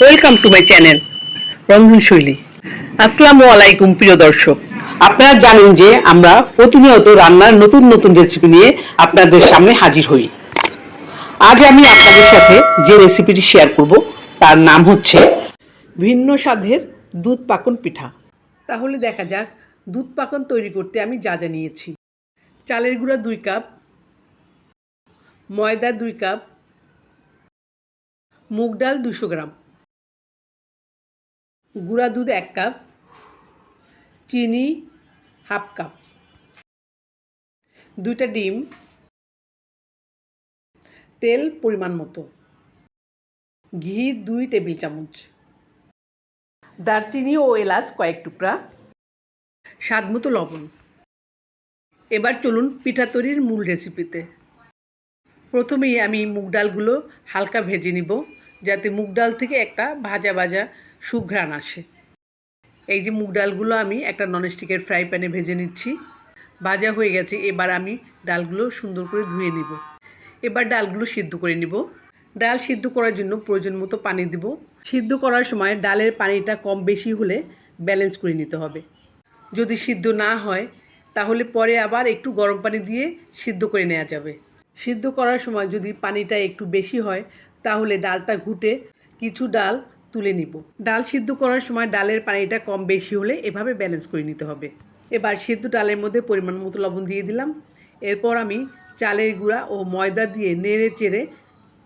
Welcome to my channel Rondhonshoili আসসালামু আলাইকুম প্রিয় দর্শক। আপনারা জানেন যে আমরা প্রতিনিয়ত রান্নার নতুন নতুন রেসিপি নিয়ে আপনাদের সামনে হাজির হই। আজ আমি আপনাদের সাথে যে রেসিপিটি শেয়ার করব তার নাম হচ্ছে ভিন্ন স্বাদের দুধ পাকন পিঠা। তাহলে দেখা যাক দুধ পাকন তৈরি করতে আমি যা যা নিয়েছি। চালের গুঁড়া দুই কাপ ময়দা দুই কাপ মুগ ডাল দুশো গ্রাম। গুঁড়া দুধ এক কাপ, চিনি হাফ কাপ, দুইটা ডিম, তেল পরিমাণ মতো, ঘি দুই টেবিল চামচ, দারচিনি ও এলাচ কয়েক টুকরা, স্বাদ মতো লবণ। এবার চলুন পিঠা তৈরির মূল রেসিপিতে প্রথমেই আমি মুগ ডালগুলো হালকা ভেজে নিব। যাতে মুগ ডাল থেকে একটা ভাজা ভাজা সুঘ্রাণ আসে। এই যে মুগ ডালগুলো আমি একটা ননস্টিকের ফ্রাই প্যানে ভেজে নিচ্ছি। ভাজা হয়ে গেছে, এবার আমি ডালগুলো সুন্দর করে ধুয়ে নিব। এবার ডালগুলো সিদ্ধ করে নিব। ডাল সিদ্ধ করার জন্য প্রয়োজন মতো পানি দিব। সিদ্ধ করার সময় ডালের পানিটা কম বেশি হলে ব্যালেন্স করে নিতে হবে। যদি সিদ্ধ না হয়, তাহলে পরে আবার একটু গরম পানি দিয়ে সিদ্ধ করে নেওয়া যাবে। সিদ্ধ করার সময় যদি পানিটা একটু বেশি হয় তাহলে ডালটা ঘুটে কিছু ডাল তুলে নিব। ডাল সিদ্ধ করার সময় ডালের পানিটা কম বেশি হলে এভাবে ব্যালেন্স করে নিতে হবে। এবার সিদ্ধ ডালের মধ্যে পরিমাণ মতো লবণ দিয়ে দিলাম। এরপর আমি চালের গুঁড়া ও ময়দা দিয়ে নেড়ে চেড়ে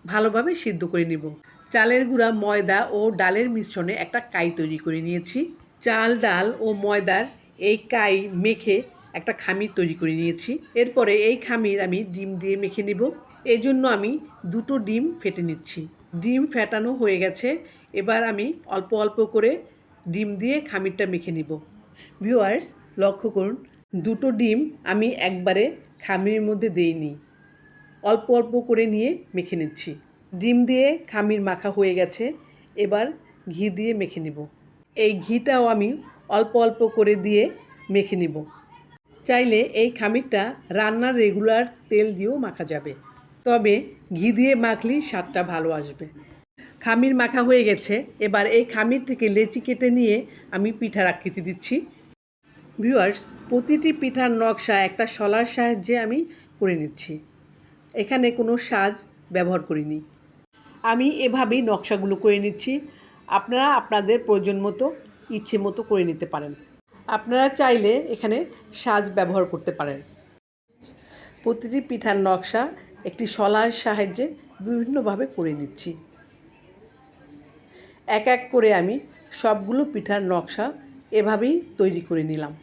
ভালোভাবে সিদ্ধ করে নিব। চালের গুঁড়া, ময়দা ও ডালের মিশ্রণে একটা কাই তৈরি করে নিয়েছি। চাল, ডাল ও ময়দার এই কাই মেখে একটা খামির তৈরি করে নিয়েছি। এরপরে এই খামির আমি ডিম দিয়ে মেখে নিব। এই জন্য আমি দুটো ডিম ফেটে নিচ্ছি। ডিম ফেটানো হয়ে গেছে, এবার আমি অল্প অল্প করে ডিম দিয়ে খামিরটা মেখে নিব। ভিউয়ার্স, লক্ষ্য করুন, দুটো ডিম আমি একবারে খামির মধ্যে দিইনি। অল্প অল্প করে নিয়ে মেখে নিচ্ছি। ডিম দিয়ে খামির মাখা হয়ে গেছে, এবার ঘি দিয়ে মেখে নিব। এই ঘিটাও আমি অল্প অল্প করে দিয়ে মেখে নিব। চাইলে এই খামিরটা রান্নার রেগুলার তেল দিয়েও মাখা যাবে। তবে ঘি দিয়ে মাখলেই স্বাদটা ভালো আসবে। খামির মাখা হয়ে গেছে। এবার এই খামির থেকে লেচি কেটে নিয়ে আমি পিঠার আকৃতি দিচ্ছি। ভিউয়ার্স, প্রতিটি পিঠার নকশা একটা শলার সাহায্যে আমি করে নিচ্ছি। এখানে কোনো সাজ ব্যবহার করিনি। আমি এভাবেই নকশাগুলো করে নিচ্ছি। আপনারা আপনাদের প্রয়োজন মতো, ইচ্ছে মতো করে নিতে পারেন। আপনারা চাইলে এখানে সাজ ব্যবহার করতে পারেন। প্রতিটি পিঠার নকশা একটি শলার সাহায্যে বিভিন্নভাবে করে নিচ্ছি। এক এক করে আমি সবগুলো পিঠার নকশা এভাবেই তৈরি করে নিলাম।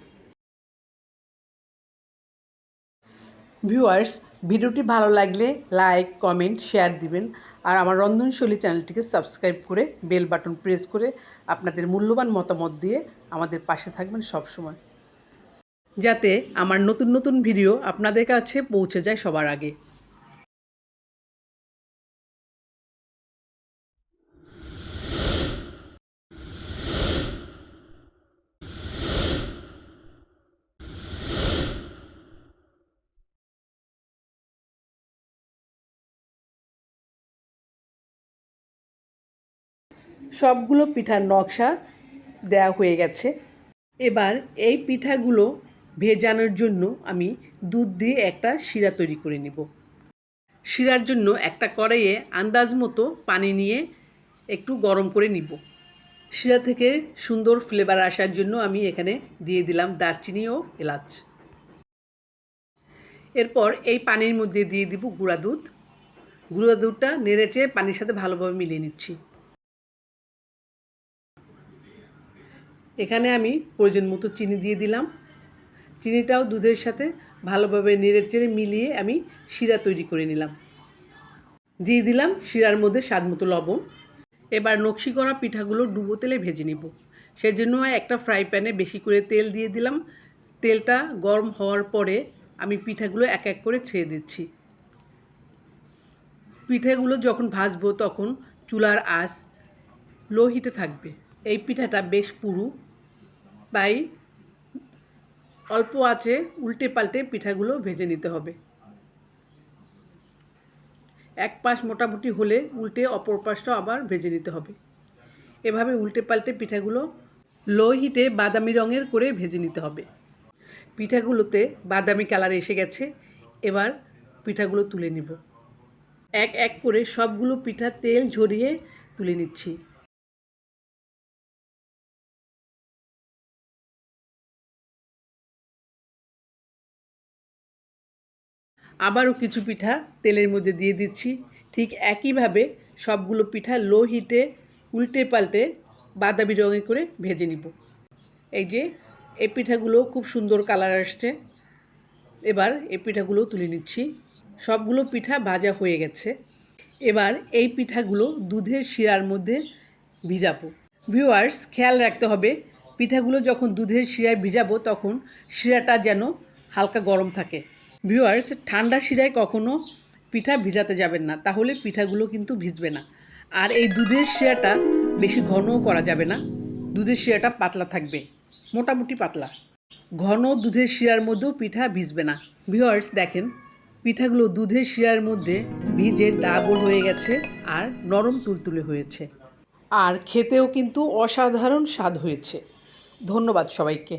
ভিউয়ার্স, ভিডিওটি ভালো লাগলে লাইক, কমেন্ট, শেয়ার দিবেন আর আমার রন্ধনশৈলী চ্যানেলটিকে সাবস্ক্রাইব করে বেল বাটন প্রেস করে আপনাদের মূল্যবান মতামত দিয়ে আমাদের পাশে থাকবেন সব সময় যাতে আমার নতুন নতুন ভিডিও আপনাদের কাছে পৌঁছে যায় সবার আগে। সবগুলো পিঠার নকশা দেওয়া হয়ে গেছে। এবার এই পিঠাগুলো ভেজানোর জন্য আমি দুধ দিয়ে একটা শিরা তৈরি করে নিব। শিরার জন্য একটা কড়াইয়ে আন্দাজ মতো পানি নিয়ে একটু গরম করে নিব। শিরা থেকে সুন্দর ফ্লেভার আসার জন্য আমি এখানে দিয়ে দিলাম দারচিনি ও এলাচ। এরপর এই পানির মধ্যে দিয়ে দিব গুঁড়া দুধ। গুঁড়া দুধটা নেড়েচে পানির সাথে ভালোভাবে মিলিয়ে নিচ্ছি। এখানে আমি প্রয়োজন মতো চিনি দিয়ে দিলাম। চিনিটাও দুধের সাথে ভালোভাবে নেড়ে চেড়ে মিলিয়ে আমি শিরা তৈরি করে নিলাম। দিয়ে দিলাম শিরার মধ্যে স্বাদ মতো লবণ। এবার নকশি করা পিঠাগুলো ডুবো তেলে ভেজে নিব। সেজন্য একটা ফ্রাই প্যানে বেশি করে তেল দিয়ে দিলাম। তেলটা গরম হওয়ার পরে আমি পিঠাগুলো এক এক করে ছেড়ে দিচ্ছি। পিঠাগুলো যখন ভাজবো তখন চুলার আঁচ লো হিটে থাকবে। এই পিঠাটা বেশ পুরু। তাই অল্প আছে উল্টে পাল্টে পিঠাগুলো ভেজে নিতে হবে। এক পাশ মোটামুটি হলে উল্টে, অপর পাশটাও আবার ভেজে নিতে হবে। এভাবে উল্টে পাল্টে পিঠাগুলো লো হিটে বাদামি রঙের করে ভেজে নিতে হবে। পিঠাগুলোতে বাদামি কালার এসে গেছে, এবার পিঠাগুলো তুলে নিব। এক এক করে সবগুলো পিঠা তেল ঝরিয়ে তুলে নিচ্ছি। আবারও কিছু পিঠা তেলের মধ্যে দিয়ে দিচ্ছি। ঠিক একইভাবে সবগুলো পিঠা লো হিটে উল্টে পাল্টে বাদামি রঙে করে ভেজে নিব। এই যে, এই পিঠাগুলো খুব সুন্দর কালার আসছে। এবার এই পিঠাগুলো তুলে নিচ্ছি। সবগুলো পিঠা ভাজা হয়ে গেছে। এবার এই পিঠাগুলো দুধের শিরার মধ্যে ভিজাবো। ভিউয়ার্স, খেয়াল রাখতে হবে, পিঠাগুলো যখন দুধের শিরায় ভিজাবো তখন শিরাটা যেন হালকা গরম থাকে। ভিউয়ার্স ঠান্ডা শিরায় কখনো পিঠা ভিজাতে যাবেন না, তাহলে পিঠাগুলো কিন্তু ভিজবে না। আর এই দুধের শিরাটা বেশি ঘনও করা যাবে না। দুধের শিরাটা পাতলা থাকবে, মোটামুটি পাতলা। ঘন দুধের শিরার মধ্যেও পিঠা ভিজবে না। ভিওয়ার্স দেখেন, পিঠাগুলো দুধের শিরার মধ্যে ভিজে ডাবল হয়ে গেছে আর নরম তুলতুলে হয়েছে। আর খেতেও কিন্তু অসাধারণ স্বাদ হয়েছে। ধন্যবাদ সবাইকে।